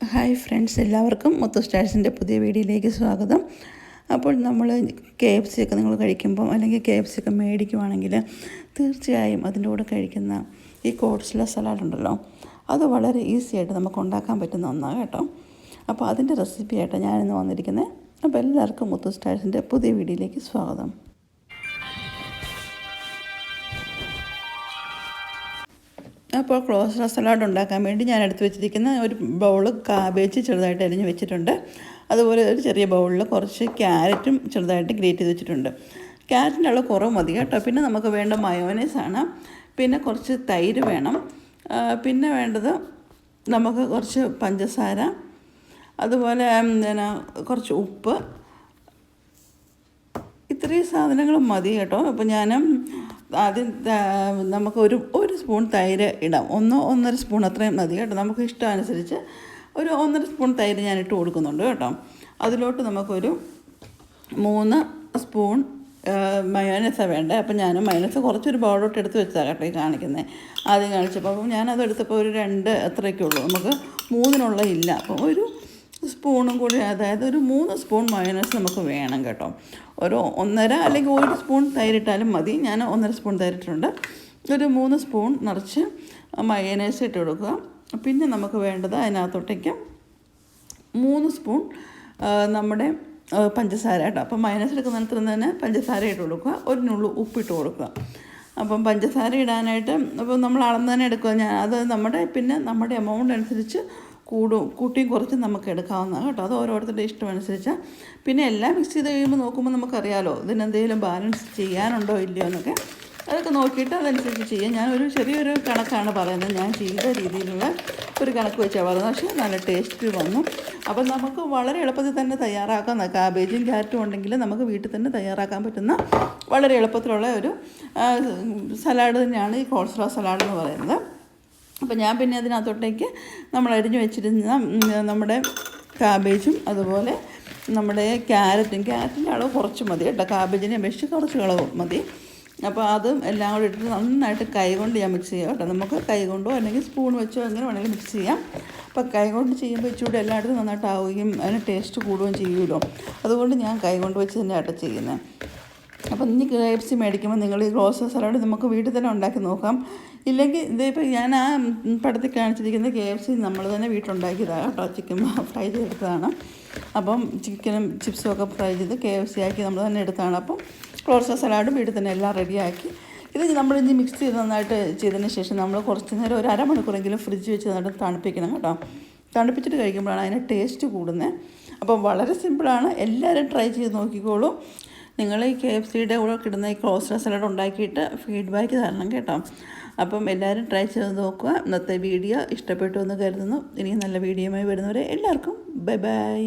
Hi friends എല്ലാവർക്കും മുത്തു സ്റ്റാഴ്സിന്റെ പുതിയ വീഡിയോയിലേക്ക് സ്വാഗതം. അപ്പോൾ നമ്മൾ കെ എഫ് സി ഒക്കെ നിങ്ങൾ കഴിക്കുമ്പോൾ അല്ലെങ്കിൽ കെ എഫ് സി ഒക്കെ മേടിക്കുവാണെങ്കിൽ തീർച്ചയായും അതിന്റെ കൂടെ കഴിക്കുന്ന ഈ കോഡ്സ്ല സലാഡ് ഉണ്ടല്ലോ അത് വളരെ ഈസി ആയിട്ട് നമുക്ക് ഉണ്ടാക്കാൻ പറ്റുന്ന ഒന്നാണ് കേട്ടോ. അപ്പോൾ അതിന്റെ റെസിപ്പി ആയിട്ട് ഞാനിന്ന് വന്നിരിക്കുന്നത്. അപ്പോൾ എല്ലാവർക്കും മുത്തു സ്റ്റാഴ്സിന്റെ പുതിയ വീഡിയോയിലേക്ക് സ്വാഗതം. അപ്പോൾ ക്ലോസ്റ്റർ സലാഡ് ഉണ്ടാക്കാൻ വേണ്ടി ഞാൻ എടുത്ത് വെച്ചിരിക്കുന്ന ഒരു ബൗൾ കാബേജ് ചെറുതായിട്ട് അരിഞ്ഞ് വെച്ചിട്ടുണ്ട്. അതുപോലെ ഒരു ചെറിയ ബൗളിൽ കുറച്ച് ക്യാരറ്റും ചെറുതായിട്ട് ഗ്രേറ്റ് ചെയ്ത് വെച്ചിട്ടുണ്ട്. ക്യാരറ്റിന്റെ അളവ് കുറവ് മതി കേട്ടോ. പിന്നെ നമുക്ക് വേണ്ട മയോനൈസാണ് പിന്നെ കുറച്ച് തൈര് വേണം. പിന്നെ വേണ്ടത് നമുക്ക് കുറച്ച് പഞ്ചസാര അതുപോലെ പിന്നെ കുറച്ച് ഉപ്പ്. ഇത്രയും സാധനങ്ങൾ മതി കേട്ടോ. അപ്പോൾ ഞാൻ ആദ്യം നമുക്ക് ഒരു ഒരു സ്പൂൺ തൈര് ഇടാം. ഒന്നോ ഒന്നര സ്പൂൺ അത്രയും മതി കേട്ടോ. നമുക്ക് ഇഷ്ടമനുസരിച്ച് ഒരു ഒന്നര സ്പൂൺ തൈര് ഞാൻ ഇട്ട് കൊടുക്കുന്നുണ്ട് കേട്ടോ. അതിലോട്ട് നമുക്കൊരു മൂന്ന് സ്പൂൺ മയോനസ വേണ്ടേ. അപ്പം ഞാൻ മയോനസ കുറച്ചൊരു ബൗളോട്ട് എടുത്ത് വെച്ചാൽ കേട്ടോ ഈ കാണിക്കുന്നത് ആദ്യം കാണിച്ചപ്പോൾ അപ്പം ഞാനത് എടുത്തപ്പോൾ ഒരു രണ്ട് അത്രയൊക്കെ ഉള്ളൂ. നമുക്ക് മൂന്നിനുള്ള ഇല്ല. അപ്പോൾ ഒരു സ്പൂണും കൂടി അതായത് ഒരു മൂന്ന് സ്പൂൺ മയോണൈസ് നമുക്ക് വേണം കേട്ടോ. ഒരു ഒന്നര അല്ലെങ്കിൽ ഒരു സ്പൂൺ തൈരിട്ടാലും മതി. ഞാൻ ഒന്നര സ്പൂൺ തൈരിട്ടുണ്ട് ഒരു മൂന്ന് സ്പൂൺ നിറച്ച് മയോണൈസ് ഇട്ട് കൊടുക്കുക. പിന്നെ നമുക്ക് വേണ്ടത് അതിനകത്തോട്ടേക്ക് മൂന്ന് സ്പൂൺ നമ്മുടെ പഞ്ചസാര കേട്ടോ. അപ്പം മയോനൈസ് എടുക്കുന്നിടത്ത് തന്നെ പഞ്ചസാര ഇട്ട് കൊടുക്കുക. ഒരു നുള്ളു ഉപ്പിട്ട് കൊടുക്കുക. അപ്പം പഞ്ചസാര ഇടാനായിട്ട് അപ്പോൾ നമ്മൾ അളന്ന് തന്നെ എടുക്കുക. ഞാൻ അത് നമ്മുടെ പിന്നെ നമ്മുടെ എമൗണ്ട് അനുസരിച്ച് കൂടും കൂട്ടിയും കുറച്ചും നമുക്ക് എടുക്കാവുന്നതാണ് കേട്ടോ. അത് ഓരോരുത്തരുടെ ഇഷ്ടമനുസരിച്ച്. പിന്നെ എല്ലാം മിക്സ് ചെയ്ത് കഴിയുമ്പോൾ നോക്കുമ്പോൾ നമുക്കറിയാലോ ഇതിനെന്തെങ്കിലും ബാലൻസ് ചെയ്യാനുണ്ടോ ഇല്ലയോ എന്നൊക്കെ. അതൊക്കെ നോക്കിയിട്ട് അതനുസരിച്ച് ചെയ്യാം. ഞാനൊരു ചെറിയൊരു കണക്കാണ് പറയുന്നത്. ഞാൻ ചെയ്ത രീതിയിലുള്ള ഒരു കണക്ക് വെച്ചാൽ പറയുന്നത്. പക്ഷേ നല്ല ടേസ്റ്റ് വന്നു. അപ്പം നമുക്ക് വളരെ എളുപ്പത്തിൽ തന്നെ തയ്യാറാക്കാം. കാബേജും ക്യാരറ്റും ഉണ്ടെങ്കിൽ നമുക്ക് വീട്ടിൽ തന്നെ തയ്യാറാക്കാൻ പറ്റുന്ന വളരെ എളുപ്പത്തിലുള്ള ഒരു സലാഡ് തന്നെയാണ് ഈ കോൾസ്ട്രോ സലാഡ് എന്ന് പറയുന്നത്. അപ്പോൾ ഞാൻ പിന്നെ അതിനകത്തോട്ടേക്ക് നമ്മൾ അരിഞ്ഞു വെച്ചിരുന്ന നമ്മുടെ കാബേജും അതുപോലെ നമ്മുടെ ക്യാരറ്റും ക്യാരറ്റിന്റെ അളവ് കുറച്ച് മതി കേട്ടോ. കാബേജിനെ അപേക്ഷിച്ച് കുറച്ച് അളവ് മതി. അപ്പോൾ അതും എല്ലാം കൂടി ഇട്ടിട്ട് നന്നായിട്ട് കൈകൊണ്ട് ഞാൻ മിക്സ് ചെയ്യാം കേട്ടോ. നമുക്ക് കൈ കൊണ്ടോ അല്ലെങ്കിൽ സ്പൂൺ വെച്ചോ എങ്ങനെ വേണമെങ്കിലും മിക്സ് ചെയ്യാം. അപ്പോൾ കൈകൊണ്ട് ചെയ്യുമ്പോൾ ഇച്ചിരി എല്ലായിടത്തും നന്നായിട്ട് ആവുകയും അതിന് ടേസ്റ്റ് കൂടുകയും ചെയ്യുമല്ലോ. അതുകൊണ്ട് ഞാൻ കൈകൊണ്ട് വെച്ച് തന്നെയാട്ടോ ചെയ്യുന്നത്. അപ്പം ഇനി കെ എഫ് സി മേടിക്കുമ്പോൾ നിങ്ങൾ ഈ റോസ സലാഡ് നമുക്ക് വീട്ടിൽ തന്നെ ഉണ്ടാക്കി നോക്കാം. ഇല്ലെങ്കിൽ ഇതിപ്പോൾ ഞാൻ ആ പടത്തിൽ കാണിച്ചിരിക്കുന്ന കെ എഫ് സി നമ്മൾ തന്നെ വീട്ടിലുണ്ടാക്കിയതാണ് കേട്ടോ ചിക്കൻ ഫ്രൈ ചെയ്തെടുത്തതാണ്. അപ്പം ചിക്കനും ചിപ്സും ഒക്കെ ഫ്രൈ ചെയ്ത് കെ എഫ് സി ആക്കി നമ്മൾ തന്നെ എടുത്തതാണ്. അപ്പം റോസ സലാഡും വീട്ടിൽ തന്നെ എല്ലാം റെഡിയാക്കി ഇത് നമ്മൾ ഇനി മിക്സ് ചെയ്ത് നന്നായിട്ട് ചെയ്തതിന് ശേഷം നമ്മൾ കുറച്ച് നേരം ഒരു അരമണിക്കൂറെങ്കിലും ഫ്രിഡ്ജ് വെച്ച് നന്നായിട്ട് തണുപ്പിക്കണം കേട്ടോ. തണുപ്പിച്ചിട്ട് കഴിക്കുമ്പോഴാണ് അതിന് ടേസ്റ്റ് കൂടുന്നത്. അപ്പം വളരെ സിമ്പിളാണ് എല്ലാവരും ട്രൈ ചെയ്ത് നോക്കിക്കോളൂ. നിങ്ങൾ ഈ കെ എഫ് സിയുടെ കൂടെ കിട്ടുന്ന ഈ ക്ലോസ്റ്റർ സലാഡ് ഉണ്ടാക്കിയിട്ട് ഫീഡ്ബാക്ക് തരണം കേട്ടോ. അപ്പം എല്ലാവരും ട്രൈ ചെയ്ത് നോക്കുക. ഇന്നത്തെ വീഡിയോ ഇഷ്ടപ്പെട്ടു എന്ന് കരുതുന്നു. ഇനി നല്ല വീഡിയോയുമായി വരുന്നവരെ എല്ലാവർക്കും ബൈ ബൈ